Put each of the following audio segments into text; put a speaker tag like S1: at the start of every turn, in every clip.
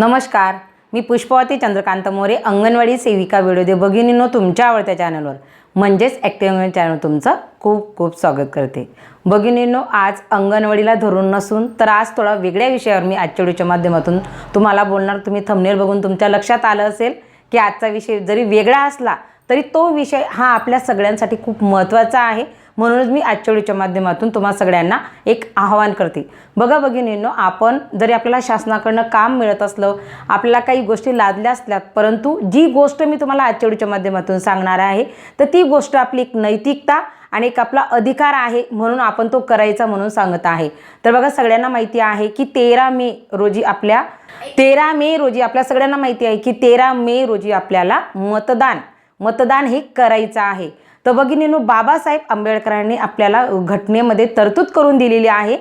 S1: नमस्कार मी पुष्पवती चंद्रकांत मोरे अंगणवाडी सेविका व्हिडिओ दे तुमच्या आवडत्या चॅनलवर. म्हणजेच ॲक्टिव्ह चॅनल तुमचं खूप खूप स्वागत करते. भगिनींनो आज अंगणवाडीला धरून नसून तर आज थोडा वेगळ्या विषयावर मी आजच्या व्हिडिओच्या माध्यमातून तुम्हाला बोलणार. तुम्ही थंबनेल बघून तुमच्या लक्षात आलं असेल की आजचा विषय जरी वेगळा असला तरी तो विषय हा आपल्या सगळ्यांसाठी खूप महत्त्वाचा आहे. म्हणूनच मी आजच्या व्हिडिओच्या माध्यमातून तुम्हा सगळ्यांना एक आवाहन करते. बघा भगिनींनो आपण जरी आपल्याला शासनाकडनं काम मिळत असलं आपल्याला काही गोष्टी लादल्या असल्यात परंतु जी गोष्ट मी तुम्हाला आजच्या व्हिडिओच्या माध्यमातून सांगणार आहे तर ती गोष्ट आपली एक नैतिकता आणि एक आपला अधिकार आहे म्हणून आपण तो करायचा म्हणून सांगत आहे. तर बघा सगळ्यांना माहिती आहे की तेरा मे रोजी आपल्या तेरा मे रोजी आपल्या सगळ्यांना माहिती आहे की तेरा मे रोजी आपल्याला मतदान मतदान हे करायचं आहे. तर भगिनीनो बाबासाहेब आंबेडकरांनी आपल्याला घटनेमध्ये तरतूद करून दिलेली आहे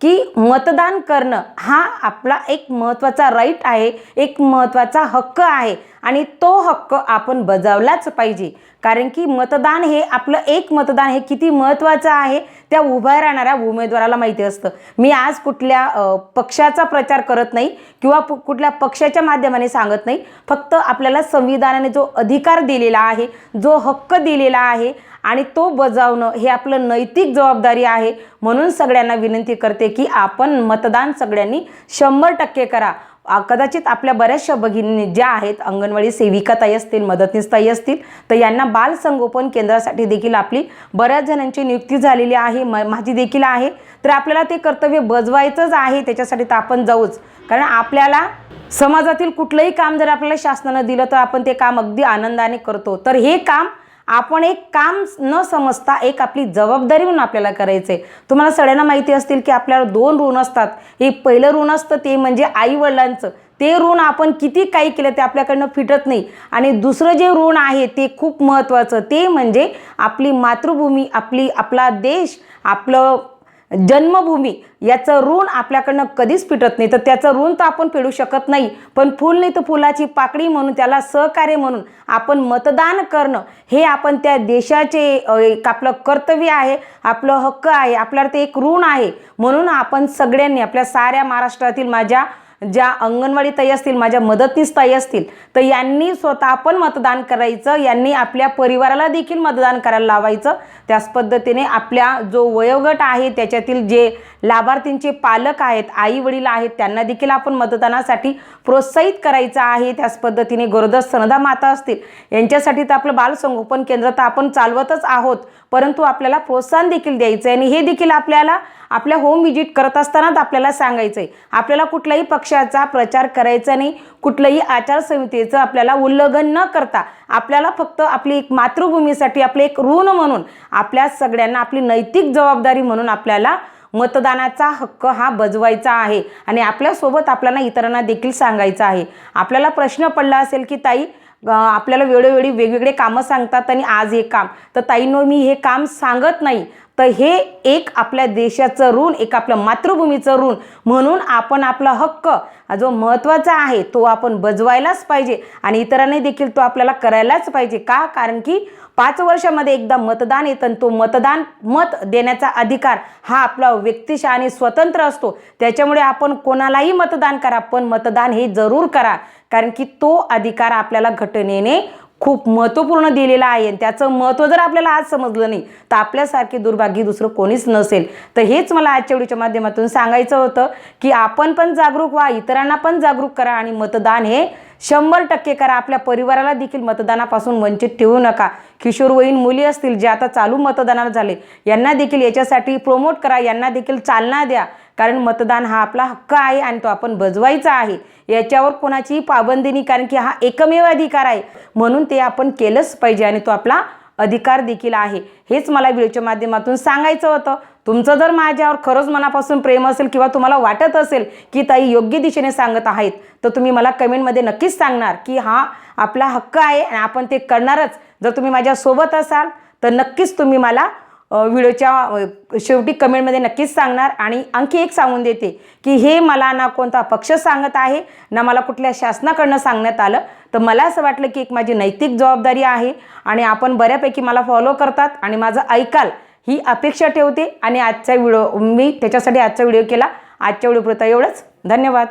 S1: की मतदान करणं हा आपला एक महत्त्वाचा राईट आहे एक महत्त्वाचा हक्क आहे आणि तो हक्क आपण बजावलाच पाहिजे. कारण की मतदान हे आपलं एक मतदान हे किती महत्त्वाचं आहे त्या उभ्या राहणाऱ्या उमेदवाराला माहिती असतं. मी आज कुठल्या पक्षाचा प्रचार करत नाही किंवा कुठल्या पक्षाच्या माध्यमाने सांगत नाही. फक्त आपल्याला संविधानाने जो अधिकार दिलेला आहे जो हक्क दिलेला आहे आणि तो बजावणं हे आपलं नैतिक जबाबदारी आहे. म्हणून सगळ्यांना विनंती करते की आपण मतदान सगळ्यांनी शंभर टक्के करा. कदाचित आपल्या बऱ्याचशा भगिनी ज्या आहेत अंगणवाडी सेविकाताई असतील मदतनीसताई असतील तर यांना बालसंगोपन केंद्रासाठी देखील आपली बऱ्याच जणांची नियुक्ती झालेली आहे म माझी देखील आहे. तर आपल्याला ते कर्तव्य बजवायचंच आहे त्याच्यासाठी तर आपण जाऊच. कारण आपल्याला समाजातील कुठलंही काम जर आपल्याला शासनानं दिलं तर आपण ते काम अगदी आनंदाने करतो. तर हे काम आपण एक काम न समजता एक आपली जबाबदारी म्हणून आपल्याला करायचं आहे तुम्हाला सगळ्यांना माहिती असतील की आपल्याला दोन ऋण असतात. एक पहिलं ऋण असतं ते म्हणजे आई वडिलांचं ते ऋण आपण किती काही केलं ते आपल्याकडनं फिटत नाही. आणि दुसरं जे ऋण आहे ते खूप महत्त्वाचं. ते म्हणजे आपली मातृभूमी आपली आपला देश आपलं जन्मभूमी याचं ऋण आपल्याकडनं कधीच फिटत नाही. तर त्याचं ऋण तर आपण फेडू शकत नाही. पण फुल नाही तर फुलाची पाकळी म्हणून त्याला सहकार्य म्हणून आपण मतदान करणं हे आपण त्या देशाचे एक आपलं कर्तव्य आहे आपलं हक्क आहे आपल्याला ते एक ऋण आहे. म्हणून आपण सगळ्यांनी आपल्या साऱ्या महाराष्ट्रातील माझ्या ज्या अंगणवाडी ताई असतील माझ्या मदतनीस ताई असतील तर यांनी स्वतः पण मतदान करायचं यांनी आपल्या परिवाराला देखील मतदान करायला लावायचं. त्याच पद्धतीने आपल्या जो वयोगट आहे त्याच्यातील जे लाभार्थींचे पालक आहेत आई वडील आहेत त्यांना देखील आपण मतदानासाठी प्रोत्साहित करायचं आहे. त्याच पद्धतीने गरोदर सनदा माता असतील यांच्यासाठी तर आपलं बालसंगोपन केंद्र तर आपण चालवतच आहोत. परंतु आपल्याला प्रोत्साहन देखील द्यायचं आहे आणि हे देखील आपल्याला आपल्या होम व्हिजिट करत असतानाच आपल्याला सांगायचं आहे आपल्याला कुठल्याही पक्षाचा प्रचार करायचा नाही कुठलंही आचारसंहितेचं आपल्याला उल्लंघन न करता आपल्याला फक्त आपली एक मातृभूमीसाठी आपले एक ऋण म्हणून आपल्या सगळ्यांना आपली नैतिक जबाबदारी म्हणून आपल्याला मतदानाचा हक्क हा बजवायचा आहे आणि आपल्यासोबत आपल्याला इतरांना देखील सांगायचं आहे. आपल्याला प्रश्न पडला असेल की ताई आपल्याला वेळोवेळी वेगवेगळे कामं सांगतात आणि आज हे काम. तर ताईंनो मी हे काम सांगत नाही. तर हे एक आपल्या देशाचं ऋण एक आपल्या मातृभूमीचं ऋण. म्हणून आपण आपला हक्क जो महत्त्वाचा आहे तो आपण बजवायलाच पाहिजे. आणि इतरांनी देखील तो आपल्याला करायलाच पाहिजे. का? कारण की पाच वर्षामध्ये एकदा मतदान येतं आणि तो मतदान मत देण्याचा अधिकार हा आपला व्यक्तिशा आणि स्वतंत्र असतो. त्याच्यामुळे आपण कोणालाही मतदान करा पण मतदान हे जरूर करा. कारण की तो अधिकार आपल्याला घटनेने खूप महत्त्वपूर्ण दिलेलं आहे. आणि त्याचं महत्त्व जर आपल्याला आज समजलं नाही तर आपल्यासारखे दुर्भाग्य दुसरं कोणीच नसेल. तर हेच मला आजच्या व्हिडिओच्या माध्यमातून सांगायचं होतं की आपण पण जागरूक व्हा इतरांना पण जागरूक करा आणि मतदान हे शंभर टक्के करा. आपल्या परिवाराला देखील मतदानापासून वंचित ठेवू नका. किशोरवयीन मुली असतील जे आता चालू मतदानाला झाले यांना देखील याच्यासाठी प्रोमोट करा. यांना देखील चालना द्या. कारण मतदान हा आपला हक्क आहे आणि तो आपण बजवायचा आहे. याच्यावर कोणाचीही पाबंदी नाही कारण की हा एकमेव अधिकार आहे. म्हणून ते आपण केलंच पाहिजे आणि तो आपला अधिकार देखील आहे. हेच मला व्हिडिओच्या माध्यमातून सांगायचं होतं. तुमचं जर माझ्यावर खरंच मनापासून प्रेम असेल किंवा तुम्हाला वाटत असेल की ताई योग्य दिशेने सांगत आहेत तर तुम्ही मला कमेंटमध्ये नक्कीच सांगणार की हा आपला हक्क आहे आणि आपण ते करणारच. जर तुम्ही माझ्यासोबत असाल तर नक्कीच तुम्ही मला व्हिडिओच्या शेवटी कमेंटमध्ये नक्कीच सांगणार. आणि आणखी एक सांगून देते की हे मला ना कोणता पक्ष सांगत आहे ना मला कुठल्या शासनाकडनं सांगण्यात आलं. तर मला असं वाटलं की एक माझी नैतिक जबाबदारी आहे आणि आपण बऱ्यापैकी मला फॉलो करतात आणि माझं ऐकाल. ही अपेक्षा ठेवते आणि आजचा व्हिडिओ मी त्याच्यासाठी आजचा व्हिडिओ केला. आजच्या व्हिडिओपुरता एवढंच. धन्यवाद.